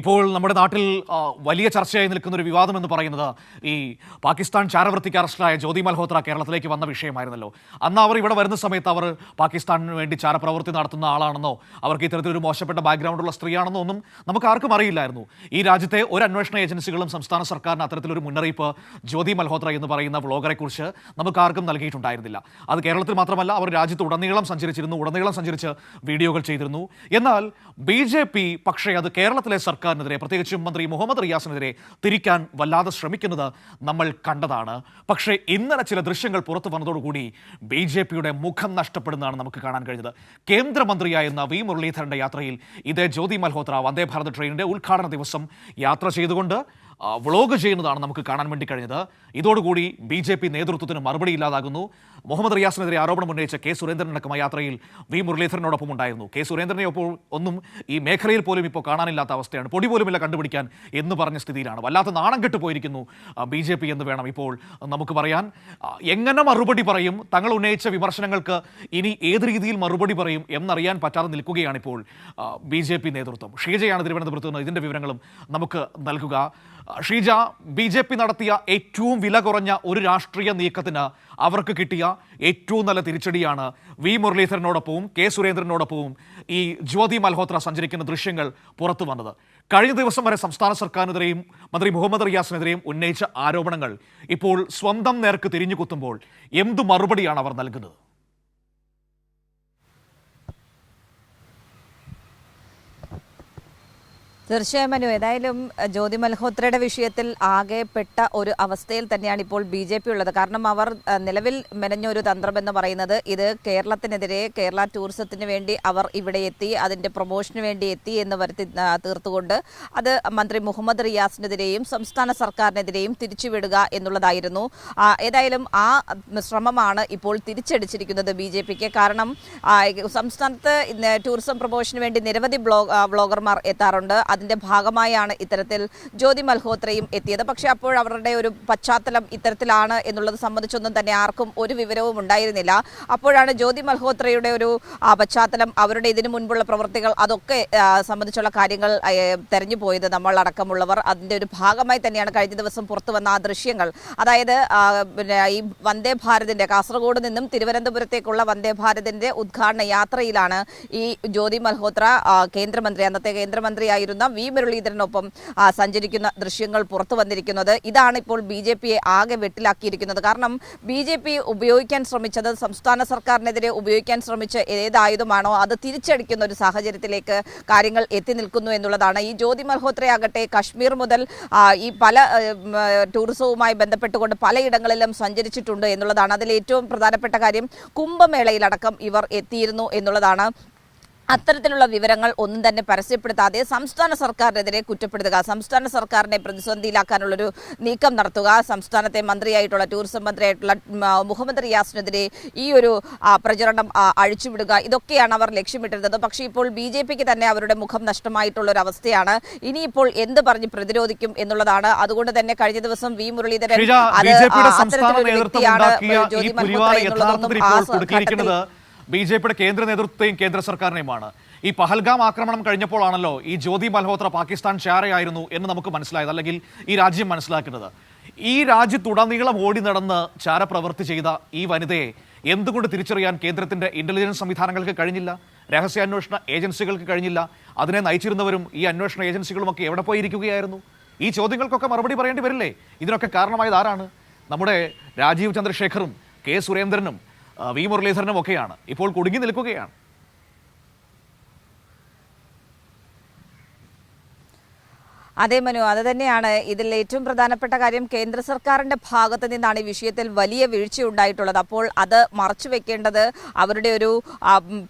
ഇപ്പോൾ നമ്മുടെ നാട്ടിൽ വലിയ ചർച്ചയായി നിൽക്കുന്ന ഒരു വിവാദം എന്ന് പറയുന്നത് ഈ പാകിസ്ഥാൻ ചാരവൃത്തിക്ക് അറസ്റ്റിലായ ജ്യോതി മൽഹോത്ര കേരളത്തിലേക്ക് വന്ന വിഷയമായിരുന്നല്ലോ. അന്ന് അവർ ഇവിടെ വരുന്ന സമയത്ത് അവർ പാകിസ്ഥാനിന് വേണ്ടി ചാരപ്രവൃത്തി നടത്തുന്ന ആളാണെന്നോ അവർക്ക് ഇത്തരത്തിലൊരു മോശപ്പെട്ട ബാക്ക്ഗ്രൗണ്ടുള്ള സ്ത്രീയാണെന്നോ ഒന്നും നമുക്ക് ആർക്കും അറിയില്ലായിരുന്നു. ഈ രാജ്യത്തെ ഒരു അന്വേഷണ ഏജൻസികളും സംസ്ഥാന സർക്കാരിന് അത്തരത്തിലൊരു മുന്നറിയിപ്പ് ജ്യോതി മൽഹോത്ര എന്ന് പറയുന്ന വ്ളോഗറെ കുറിച്ച് നമുക്ക് ആർക്കും നൽകിയിട്ടുണ്ടായിരുന്നില്ല. അത് കേരളത്തിൽ മാത്രമല്ല അവർ രാജ്യത്ത് ഉടനീളം സഞ്ചരിച്ചിരുന്നു ഉടനീളം സഞ്ചരിച്ച് വീഡിയോകൾ ചെയ്തിരുന്നു. എന്നാൽ ബി പക്ഷേ അത് കേരളത്തിലെ സർക്കാരിനെതിരെ പ്രത്യേകിച്ചും മന്ത്രി മുഹമ്മദ് റിയാസിനെതിരെ തിരിക്കാൻ വല്ലാതെ ശ്രമിക്കുന്നത് നമ്മൾ കണ്ടതാണ്. പക്ഷേ ഇന്നലെ ചില ദൃശ്യങ്ങൾ പുറത്തു വന്നതോടുകൂടി ബി ജെ പിയുടെ മുഖം നഷ്ടപ്പെടുന്നതാണ് നമുക്ക് കാണാൻ കഴിഞ്ഞത്. കേന്ദ്രമന്ത്രിയായിരുന്ന വി മുരളീധരന്റെ യാത്രയിൽ ഇതേ ജ്യോതി മൽഹോത്ര വന്ദേ ഭാരത് ട്രെയിനിന്റെ ഉദ്ഘാടന ദിവസം യാത്ര ചെയ്തുകൊണ്ട് വ്ളോഗ് ചെയ്യുന്നതാണ് നമുക്ക് കാണാൻ വേണ്ടി കഴിഞ്ഞത്. ഇതോടുകൂടി ബി ജെ പി നേതൃത്വത്തിന് മറുപടി ഇല്ലാതാകുന്നു. മുഹമ്മദ് റിയാസിനെതിരെ ആരോപണം ഉന്നയിച്ച കെ സുരേന്ദ്രൻ അടക്കമായ യാത്രയിൽ വി മുരളീധരനോടൊപ്പം ഉണ്ടായിരുന്നു. കെ സുരേന്ദ്രനെ ഇപ്പോൾ ഒന്നും ഈ മേഖലയിൽ പോലും ഇപ്പോൾ കാണാനില്ലാത്ത അവസ്ഥയാണ്. പൊടി പോലുമില്ല കണ്ടുപിടിക്കാൻ എന്ന് പറഞ്ഞ സ്ഥിതിയിലാണ്. വല്ലാത്ത നാണം കെട്ട് പോയിരിക്കുന്നു ബി ജെ പി എന്ന് വേണം ഇപ്പോൾ നമുക്ക് പറയാൻ. എങ്ങനെ മറുപടി പറയും? തങ്ങൾ ഉന്നയിച്ച വിമർശനങ്ങൾക്ക് ഇനി ഏത് രീതിയിൽ മറുപടി പറയും എന്നറിയാൻ പറ്റാതെ നിൽക്കുകയാണിപ്പോൾ ബി ജെ പി നേതൃത്വം. ഷീജയാണ് തിരുവനന്തപുരത്ത് നിന്ന് ഇതിന്റെ വിവരങ്ങളും നമുക്ക് നൽകുക. ഷീജ ബി ജെ പി നടത്തിയ ഏറ്റവും വില കുറഞ്ഞ ഒരു രാഷ്ട്രീയ നീക്കത്തിന് അവർക്ക് കിട്ടിയ ഏറ്റവും നല്ല തിരിച്ചടിയാണ് വി മുരളീധരനോടൊപ്പവും കെ സുരേന്ദ്രനോടൊപ്പവും ഈ ജ്യോതി മൽഹോത്ര സഞ്ചരിക്കുന്ന ദൃശ്യങ്ങൾ പുറത്തു വന്നത്. കഴിഞ്ഞ ദിവസം വരെ സംസ്ഥാന സർക്കാരിനെതിരെയും മന്ത്രി മുഹമ്മദ് റിയാസിനെതിരെയും ഉന്നയിച്ച ആരോപണങ്ങൾ ഇപ്പോൾ സ്വന്തം നേർക്ക് തിരിഞ്ഞു കുത്തുമ്പോൾ എന്തു മറുപടിയാണ് അവർ നൽകുന്നത്? തീർച്ചയായും മനു ഏതായാലും ജ്യോതി മൽഹോത്രയുടെ വിഷയത്തിൽ ആകെ പെട്ട ഒരു അവസ്ഥയിൽ തന്നെയാണ് ഇപ്പോൾ ബി ജെ പി ഉള്ളത്. കാരണം അവർ നിലവിൽ മെനഞ്ഞ ഒരു തന്ത്രം എന്ന് പറയുന്നത് ഇത് കേരളത്തിനെതിരെ കേരള ടൂറിസത്തിന് വേണ്ടി അവർ ഇവിടെ എത്തി അതിന്റെ പ്രൊമോഷന് വേണ്ടി എത്തി എന്ന് വരുത്തി തീർത്തുകൊണ്ട് അത് മന്ത്രി മുഹമ്മദ് റിയാസിനെതിരെയും സംസ്ഥാന സർക്കാരിനെതിരെയും തിരിച്ചുവിടുക എന്നുള്ളതായിരുന്നു. ഏതായാലും ആ ശ്രമമാണ് ഇപ്പോൾ തിരിച്ചടിച്ചിരിക്കുന്നത് ബി ജെ പിക്ക്. കാരണം സംസ്ഥാനത്ത് ടൂറിസം പ്രൊമോഷന് വേണ്ടി നിരവധി ബ്ലോഗ് ആ, വ്ളോഗർമാർ എത്താറുണ്ട്. അതിന്റെ ഭാഗമായാണ് ഇത്തരത്തിൽ ജ്യോതി മൽഹോത്രയും എത്തിയത്. പക്ഷേ അപ്പോൾ അവരുടെ ഒരു പശ്ചാത്തലം ഇത്തരത്തിലാണ് എന്നുള്ളത് സംബന്ധിച്ചൊന്നും തന്നെ ആർക്കും ഒരു വിവരവും ഉണ്ടായിരുന്നില്ല. അപ്പോഴാണ് ജ്യോതി മൽഹോത്രയുടെ ഒരു പശ്ചാത്തലം അവരുടെ ഇതിനു മുൻപുള്ള പ്രവൃത്തികൾ അതൊക്കെ സംബന്ധിച്ചുള്ള കാര്യങ്ങൾ തെരഞ്ഞു പോയത് നമ്മൾ അടക്കമുള്ളവർ. അതിന്റെ ഒരു ഭാഗമായി തന്നെയാണ് കഴിഞ്ഞ ദിവസം പുറത്തു വന്ന ആ ദൃശ്യങ്ങൾ. അതായത് പിന്നെ ഈ വന്ദേ ഭാരതിന്റെ കാസർഗോഡ് നിന്നും തിരുവനന്തപുരത്തേക്കുള്ള വന്ദേ ഭാരതിന്റെ ഉദ്ഘാടന യാത്രയിലാണ് ഈ ജ്യോതി മൽഹോത്ര കേന്ദ്രമന്ത്രി അന്നത്തെ കേന്ദ്രമന്ത്രിയായിരുന്ന വി മുരളീധരനൊപ്പം സഞ്ചരിക്കുന്ന ദൃശ്യങ്ങൾ പുറത്തു വന്നിരിക്കുന്നത്. ഇതാണ് ഇപ്പോൾ ബി ജെ പിയെ ആകെ വെട്ടിലാക്കിയിരിക്കുന്നത്. കാരണം ബി ജെ പി ഉപയോഗിക്കാൻ ശ്രമിച്ചത് സംസ്ഥാന സർക്കാരിനെതിരെ ഉപയോഗിക്കാൻ ശ്രമിച്ച ഏത് ആയുധമാണോ അത് തിരിച്ചടിക്കുന്ന ഒരു സാഹചര്യത്തിലേക്ക് കാര്യങ്ങൾ എത്തി നിൽക്കുന്നു എന്നുള്ളതാണ്. ഈ ജ്യോതി മൽഹോത്രയാകട്ടെ കശ്മീർ മുതൽ ഈ പല ടൂറിസവുമായി ബന്ധപ്പെട്ടുകൊണ്ട് പലയിടങ്ങളിലും സഞ്ചരിച്ചിട്ടുണ്ട് എന്നുള്ളതാണ്. അതിൽ ഏറ്റവും പ്രധാനപ്പെട്ട കാര്യം കുംഭമേളയിലടക്കം ഇവർ എത്തിയിരുന്നു എന്നുള്ളതാണ്. അത്തരത്തിലുള്ള വിവരങ്ങൾ ഒന്നും തന്നെ പരസ്യപ്പെടുത്താതെ സംസ്ഥാന സർക്കാരിനെതിരെ കുറ്റപ്പെടുത്തുക സംസ്ഥാന സർക്കാരിനെ പ്രതിസന്ധിയിലാക്കാനുള്ളൊരു നീക്കം നടത്തുക സംസ്ഥാനത്തെ മന്ത്രിയായിട്ടുള്ള ടൂറിസം മന്ത്രിയായിട്ടുള്ള മുഹമ്മദ് റിയാസിനെതിരെ ഈ ഒരു പ്രചരണം അഴിച്ചുവിടുക ഇതൊക്കെയാണ് അവർ ലക്ഷ്യമിട്ടിരുന്നത്. പക്ഷേ ഇപ്പോൾ ബി ജെ പിക്ക് തന്നെ അവരുടെ മുഖം നഷ്ടമായിട്ടുള്ള ഒരു അവസ്ഥയാണ് ഇനിയിപ്പോൾ എന്ത് പറഞ്ഞ് പ്രതിരോധിക്കും എന്നുള്ളതാണ്. അതുകൊണ്ട് തന്നെ കഴിഞ്ഞ ദിവസം വി മുരളീധരൻ അത് അത്തരത്തിലൊരു വ്യക്തിയാണ് ജ്യോതി മൽഹോത്ര എന്നുള്ളതൊന്നും ആ ഘട്ടത്തിൽ ബി ജെ പിയുടെ കേന്ദ്ര നേതൃത്വത്തെയും കേന്ദ്ര സർക്കാരിനെയുമാണ്. ഈ പഹൽഗാം ആക്രമണം കഴിഞ്ഞപ്പോഴാണല്ലോ ഈ ജ്യോതി മൽഹോത്ര പാകിസ്ഥാൻ ചാരയായിരുന്നു എന്ന് നമുക്ക് മനസ്സിലായത് അല്ലെങ്കിൽ ഈ രാജ്യം മനസ്സിലാക്കുന്നത്. ഈ രാജ്യത്തുടനീളം ഓടി നടന്ന് ചാരപ്രവൃത്തി ചെയ്ത ഈ വനിതയെ എന്തുകൊണ്ട് തിരിച്ചറിയാൻ കേന്ദ്രത്തിന്റെ ഇന്റലിജൻസ് സംവിധാനങ്ങൾക്ക് കഴിഞ്ഞില്ല? രഹസ്യാന്വേഷണ ഏജൻസികൾക്ക് കഴിഞ്ഞില്ല. അതിനെ നയിച്ചിരുന്നവരും ഈ അന്വേഷണ ഏജൻസികളുമൊക്കെ എവിടെ പോയിരിക്കുകയായിരുന്നു? ഈ ചോദ്യങ്ങൾക്കൊക്കെ മറുപടി പറയേണ്ടി വരില്ലേ? ഇതിനൊക്കെ കാരണമായത് ആരാണ്? നമ്മുടെ രാജീവ് ചന്ദ്രശേഖറും കെ സുരേന്ദ്രനും വി മുരളീധരനും ഒക്കെയാണ്. ഇപ്പോൾ കുടുങ്ങി നിൽക്കുകയാണ്. അതെ മനു അത് തന്നെയാണ്. ഇതിൽ ഏറ്റവും പ്രധാനപ്പെട്ട കാര്യം കേന്ദ്ര സർക്കാരിന്റെ ഭാഗത്ത് നിന്നാണ് ഈ വിഷയത്തിൽ വലിയ വീഴ്ച ഉണ്ടായിട്ടുള്ളത് അപ്പോൾ അത് മറച്ചു വെക്കേണ്ടത് അവരുടെ ഒരു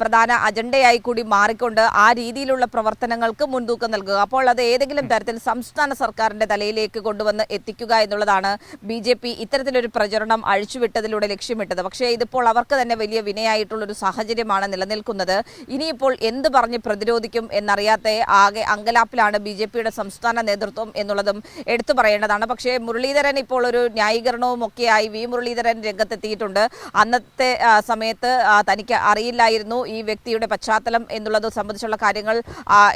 പ്രധാന അജണ്ടയായി കൂടി മാറിക്കൊണ്ട് ആ രീതിയിലുള്ള പ്രവർത്തനങ്ങൾക്ക് മുൻതൂക്കം നൽകുക. അപ്പോൾ അത് ഏതെങ്കിലും തരത്തിൽ സംസ്ഥാന സർക്കാരിന്റെ തലയിലേക്ക് കൊണ്ടുവന്ന് എത്തിക്കുക എന്നുള്ളതാണ് ബി ജെ പി ഇത്തരത്തിലൊരു പ്രചരണം അഴിച്ചുവിട്ടതിലൂടെ ലക്ഷ്യമിട്ടത്. പക്ഷേ ഇതിപ്പോൾ അവർക്ക് തന്നെ വലിയ വിനയായിട്ടുള്ള ഒരു സാഹചര്യമാണ് നിലനിൽക്കുന്നത്. ഇനിയിപ്പോൾ എന്ത് പറഞ്ഞ് പ്രതിരോധിക്കും എന്നറിയാത്ത ആകെ അങ്കലാപ്പിലാണ് ബി ജെ പിയുടെ സംസ്ഥാന സംസ്ഥാന നേതൃത്വം എന്നുള്ളതും എടുത്തു പറയേണ്ടതാണ്. പക്ഷേ മുരളീധരൻ ഇപ്പോൾ ഒരു ന്യായീകരണവും ഒക്കെയായി വി. മുരളീധരൻ രംഗത്തെത്തിയിട്ടുണ്ട്. അന്നത്തെ സമയത്ത് തനിക്ക് അറിയില്ലായിരുന്നു ഈ വ്യക്തിയുടെ പശ്ചാത്തലം എന്നുള്ളത് സംബന്ധിച്ചുള്ള കാര്യങ്ങൾ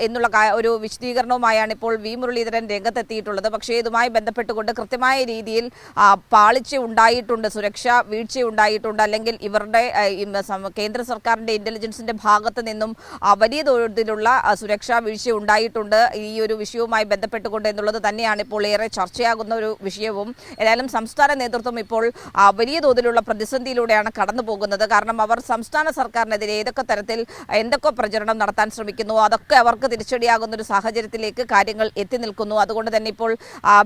എന്നുള്ള ഒരു വിശദീകരണവുമായാണ് ഇപ്പോൾ വി. മുരളീധരൻ രംഗത്തെത്തിയിട്ടുള്ളത്. പക്ഷേ ഇതുമായി ബന്ധപ്പെട്ടുകൊണ്ട് കൃത്യമായ രീതിയിൽ പാളിച്ച ഉണ്ടായിട്ടുണ്ട് സുരക്ഷ വീഴ്ച ഉണ്ടായിട്ടുണ്ട്. അല്ലെങ്കിൽ ഇവരുടെ കേന്ദ്ര സർക്കാരിന്റെ ഇന്റലിജൻസിന്റെ ഭാഗത്ത് നിന്നും വലിയ തോതിലുള്ള സുരക്ഷാ വീഴ്ച ഉണ്ടായിട്ടുണ്ട്. ഈ ഒരു വിഷയവുമായി ബന്ധപ്പെട്ടുകൊണ്ട് എന്നുള്ളത് തന്നെയാണ് ഇപ്പോൾ ഏറെ ചർച്ചയാകുന്ന ഒരു വിഷയവും. ഏതായാലും സംസ്ഥാന നേതൃത്വം ഇപ്പോൾ വലിയ തോതിലുള്ള പ്രതിസന്ധിയിലൂടെയാണ് കടന്നു പോകുന്നത്. കാരണം അവർ സംസ്ഥാന സർക്കാരിനെതിരെ ഏതൊക്കെ തരത്തിൽ എന്തൊക്കെ പ്രചരണം നടത്താൻ ശ്രമിക്കുന്നു അതൊക്കെ അവർക്ക് തിരിച്ചടിയാകുന്ന ഒരു സാഹചര്യത്തിലേക്ക് കാര്യങ്ങൾ എത്തി നിൽക്കുന്നു. അതുകൊണ്ട് തന്നെ ഇപ്പോൾ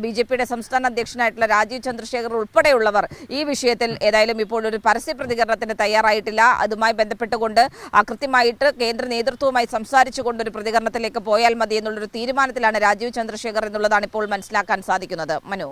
ബി ജെ പിയുടെ സംസ്ഥാന അധ്യക്ഷനായിട്ടുള്ള രാജീവ് ചന്ദ്രശേഖർ ഉൾപ്പെടെയുള്ളവർ ഈ വിഷയത്തിൽ ഏതായാലും ഇപ്പോൾ ഒരു പരസ്യ പ്രതികരണത്തിന് തയ്യാറായിട്ടില്ല. അതുമായി ബന്ധപ്പെട്ടുകൊണ്ട് കൃത്യമായിട്ട് കേന്ദ്ര നേതൃത്വവുമായി സംസാരിച്ചുകൊണ്ട് ഒരു പ്രതികരണത്തിലേക്ക് പോയാൽ മതി എന്നുള്ളൊരു തീരുമാനത്തിലാണ് രാജീവ് ചന്ദ്രശേഖർ എന്നുള്ളതാണ് ഇപ്പോൾ മനസ്സിലാക്കാൻ സാധിക്കുന്നത്. മനു.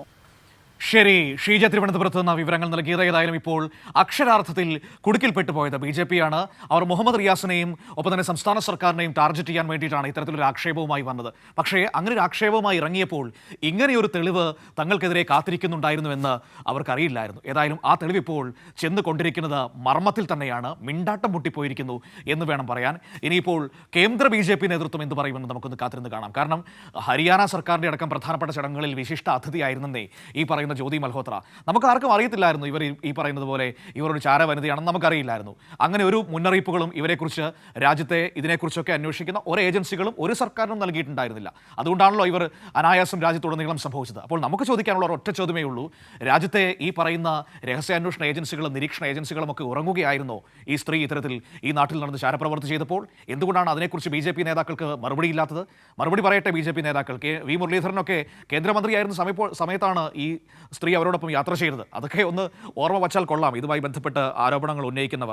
ശരി ഷീജ തിരുവനന്തപുരത്ത് നിന്ന് വിവരങ്ങൾ നൽകിയത് ഏതായാലും ഇപ്പോൾ അക്ഷരാർത്ഥത്തിൽ കുടുക്കിൽപ്പെട്ടു പോയത് ബി ജെ പിയാണ് അവർ മുഹമ്മദ് റിയാസിനെയും ഒപ്പം തന്നെ സംസ്ഥാന സർക്കാരിനെയും ടാർഗറ്റ് ചെയ്യാൻ വേണ്ടിയിട്ടാണ് ഇത്തരത്തിലൊരു ആക്ഷേപവുമായി വന്നത്. പക്ഷേ അങ്ങനെ ഒരു ആക്ഷേപവുമായി ഇറങ്ങിയപ്പോൾ ഇങ്ങനെയൊരു തെളിവ് തങ്ങൾക്കെതിരെ കാത്തിരിക്കുന്നുണ്ടായിരുന്നുവെന്ന് അവർക്കറിയില്ലായിരുന്നു. ഏതായാലും ആ തെളിവ് ഇപ്പോൾ ചെന്ന് കൊണ്ടിരിക്കുന്നത് മർമ്മത്തിൽ തന്നെയാണ്. മിണ്ടാട്ടം പൊട്ടിപ്പോയിരിക്കുന്നു എന്ന് വേണം പറയാൻ. ഇനിയിപ്പോൾ കേന്ദ്ര ബി ജെ പി നേതൃത്വം എന്ത് പറയുമെന്ന് നമുക്കൊന്ന് കാത്തിരുന്ന് കാണാം. കാരണം ഹരിയാന സർക്കാരിന്റെ അടക്കം പ്രധാനപ്പെട്ട ചടങ്ങുകളിൽ വിശിഷ്ട അതിഥിയായിരുന്നേ ഈ പറയുന്ന ജ്യോതി മൽഹോത്ര. നമുക്ക് ആർക്കും അറിയത്തില്ലായിരുന്നു ഇവർ ഈ- പറയുന്നത് പോലെ ഇവർ ഒരു ചാര വനിതയാണെന്ന് നമുക്കറിയില്ലായിരുന്നു. അങ്ങനെ ഒരു മുന്നറിയിപ്പുകളും ഇവരെക്കുറിച്ച് രാജ്യത്തെ ഇതിനെക്കുറിച്ചൊക്കെ അന്വേഷിക്കുന്ന ഒരു ഏജൻസികളും ഒരു സർക്കാരിനും നൽകിയിട്ടുണ്ടായിരുന്നില്ല. അതുകൊണ്ടാണല്ലോ ഇവർ അനായാസം രാജ്യത്തുടനീളം സംഭവിച്ചത്. അപ്പോൾ നമുക്ക് ചോദിക്കാനുള്ള ഒറ്റ ചോദ്യമേ ഉള്ളൂ. രാജ്യത്തെ ഈ പറയുന്ന രഹസ്യാന്വേഷണ ഏജൻസികളും നിരീക്ഷണ ഏജൻസികളും ഒക്കെ ഉറങ്ങുകയായിരുന്നോ ഈ സ്ത്രീ ഇത്തരത്തിൽ ഈ നാട്ടിൽ നടന്ന് ചാരപ്രവർത്തി ചെയ്തപ്പോൾ? എന്തുകൊണ്ടാണ് അതിനെക്കുറിച്ച് ബി ജെ പി നേതാക്കൾക്ക് മറുപടി ഇല്ലാത്തത്? മറുപടി പറയട്ടെ ബി ജെ പി നേതാക്കൾ. കെ വി മുരളീധരനൊക്കെ കേന്ദ്രമന്ത്രിയായിരുന്ന സമയപ്പോൾ സമയത്താണ് ഈ സ്ത്രീ അവരോടൊപ്പം യാത്ര ചെയ്യരുത്. അതൊക്കെ ഒന്ന് ഓർമ്മ വച്ചാൽ കൊള്ളാം. ഇതുമായി ബന്ധപ്പെട്ട് ആരോപണങ്ങൾ ഉന്നയിക്കുന്നവർ.